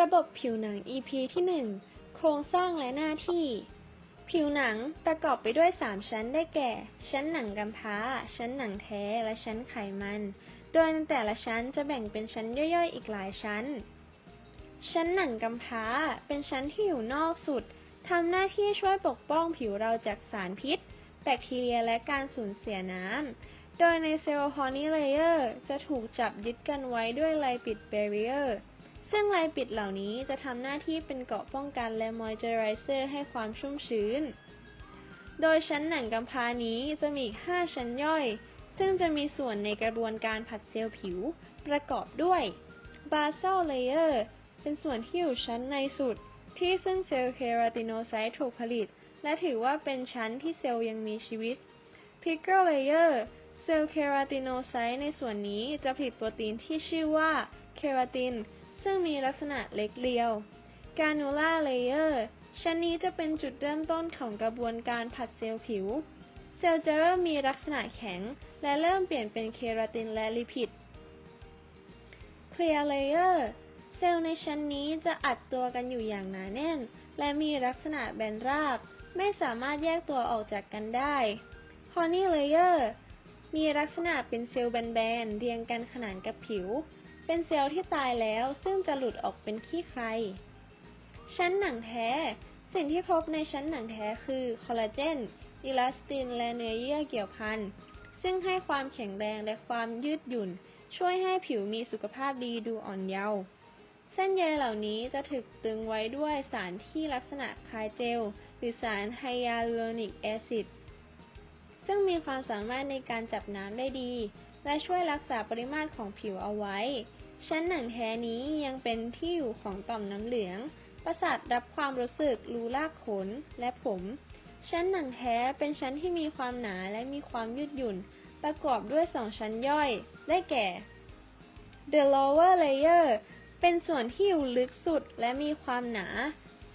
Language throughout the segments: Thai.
ระบบผิวหนัง EP ที่ 1 โครงสร้างและหน้าที่ ผิวหนังประกอบไปด้วย 3 ชั้นได้แก่ ชั้นหนังกำพร้า ชั้นหนังแท้ และชั้นไขมัน โดยในแต่ละชั้นจะแบ่งเป็นชั้นย่อยๆ อีกหลายชั้น ชั้นหนังกำพร้า เป็นชั้นที่อยู่นอกสุดทำหน้าที่ช่วยปกป้องผิวเราจากสารพิษ แบคทีเรียและการสูญเสียน้ำ โดยในเซลล์ฮอร์นีเลเยอร์จะถูกจับยึดกันไว้ด้วยไลปิดเบรียร์ ซึ่งไลปิดเหล่านี้จะทำหน้าที่เป็นเกราะป้องกันและมอยเจอไรเซอร์ให้ความชุ่มชื้น โดยชั้นหนังกำพร้านี้จะมีอีก 5 ชั้นย่อย ซึ่งจะมีส่วนในกระบวนการผัดเซลล์ผิว ประกอบด้วยบา s ซ l เลเยอร์เป็นส่วนที่อยู่ชั้นในสุด ที่ซึ่งเซลล์เคราติโนไซต์ถูกผลิต และถือว่าเป็นชั้นที่เซลล์ยังมีชีวิต p i c k l e layer เซลล์เคราติโนไซต์ในส่วนนี้จะผลิตโปรตีนที่ชื่อว่าเคราติน ซึ่งมีลักษณะเล็กเรียว Granular layer ชั้นนี้จะเป็นจุดเริ่มต้นของกระบวนการผัดเซลล์ผิว เซลล์จะเริ่มมีลักษณะแข็ง และเริ่มเปลี่ยนเป็นเคราตินและลิพิด Clear layer เซลล์ในชั้นนี้จะอัดตัวกันอยู่อย่างหนาแน่น และมีลักษณะแบนราบ ไม่สามารถแยกตัวออกจากกันได้ Horny layer มีลักษณะเป็นเซลล์แบนๆเรียงกันขนานกับผิว เป็นเซลล์ที่ตายแล้วซึ่งจะหลุดออกเป็นขี้ใคร ชั้นหนังแท้ สิ่งที่พบในชั้นหนังแท้คือคอลลาเจนอิลาสติน และเนื้อเยื่อเกี่ยวพัน ซึ่งให้ความแข็งแรงและความยืดหยุ่น ช่วยให้ผิวมีสุขภาพดีดูอ่อนเยาว์ เส้นใยเหล่านี้จะถูกตึงไว้ด้วยสารที่ลักษณะคล้ายเจล หรือสารไฮยาลูโรนิกแอซิด ซึ่งมีความสามารถในการจับน้ำได้ดี และช่วยรักษาปริมาตรของผิวเอาไว้ ชั้นหนังแท้นี้ยังเป็นที่อยู่ของต่อมน้ำเหลือง ประสาทรับความรู้สึกรูลากขนและผม ชั้นหนังแท้เป็นชั้นที่มีความหนาและมีความยืดหยุ่น ประกอบด้วยสองชั้นย่อย ได้แก่ The lower layer เป็นส่วนที่อยู่ลึกสุดและมีความหนา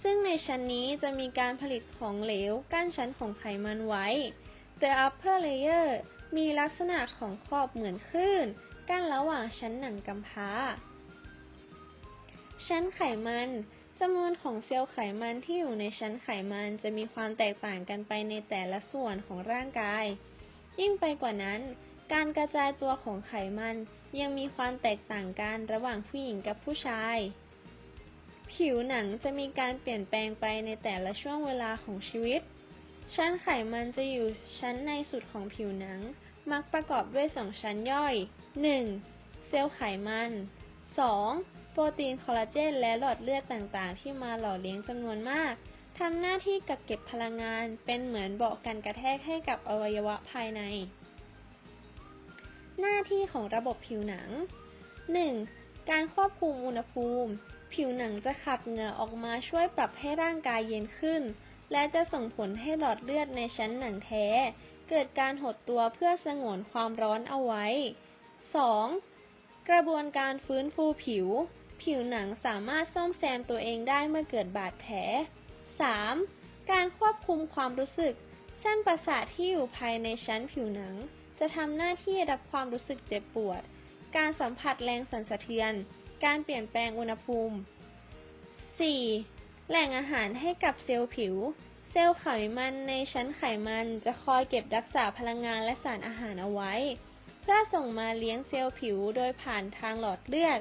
ซึ่งในชั้นนี้จะมีการผลิตของเหลวกั้นชั้นของไขมันไว้ The upper layer มีลักษณะของขอบเหมือนคลื่น กั้นระหว่างชั้นหนังกำพร้า ชั้นไขมันจำนวนของเซลล์ไขมันที่อยู่ในชั้นไขมันจะมีความแตกต่างกันไปในแต่ละส่วนของร่างกาย ยิ่งไปกว่านั้น การกระจายตัวของไขมันยังมีความแตกต่างกันระหว่างผู้หญิงกับผู้ชาย ผิวหนังจะมีการเปลี่ยนแปลงไปในแต่ละช่วงเวลาของชีวิต ชั้นไขมันจะอยู่ชั้นในสุดของผิวหนัง มักประกอบด้วยสองชั้นย่อย 1. เซลล์ไขมัน 2. โปรตีนคอลลาเจนและหลอดเลือดต่างๆ ที่มาหล่อเลี้ยงจำนวนมากทำหน้าที่กักเก็บพลังงานเป็นเหมือนเบาะกันกระแทกให้กับอวัยวะภายใน หน้าที่ของระบบผิวหนัง 1. การควบคุมอุณหภูมิ ผิวหนังจะขับเหงื่อออกมาช่วยปรับให้ร่างกายเย็นขึ้น และจะส่งผลให้หลอดเลือดในชั้นหนังแท้ เกิดการหดตัวเพื่อสงวนความร้อนเอาไว้ 2. กระบวนการฟื้นฟูผิว ผิวหนังสามารถซ่อมแซมตัวเองได้เมื่อเกิดบาดแผล 3. การควบคุมความรู้สึก เส้นประสาทที่อยู่ภายในชั้นผิวหนัง จะทำหน้าที่รับความรู้สึกเจ็บปวด การสัมผัสแรงสั่นสะเทือน การเปลี่ยนแปลงอุณหภูมิ 4. แหล่งอาหารให้กับเซลล์ผิว เซลล์ไขมันในชั้นไขมันจะคอยเก็บรักษาพลังงานและสารอาหารเอาไว้ เพื่อส่งมาเลี้ยงเซลล์ผิวโดยผ่านทางหลอดเลือด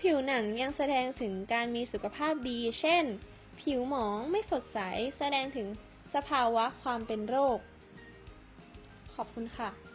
ผิวหนังยังแสดงถึงการมีสุขภาพดี เช่น ผิวหมองไม่สดใส แสดงถึงสภาวะความเป็นโรค ขอบคุณค่ะ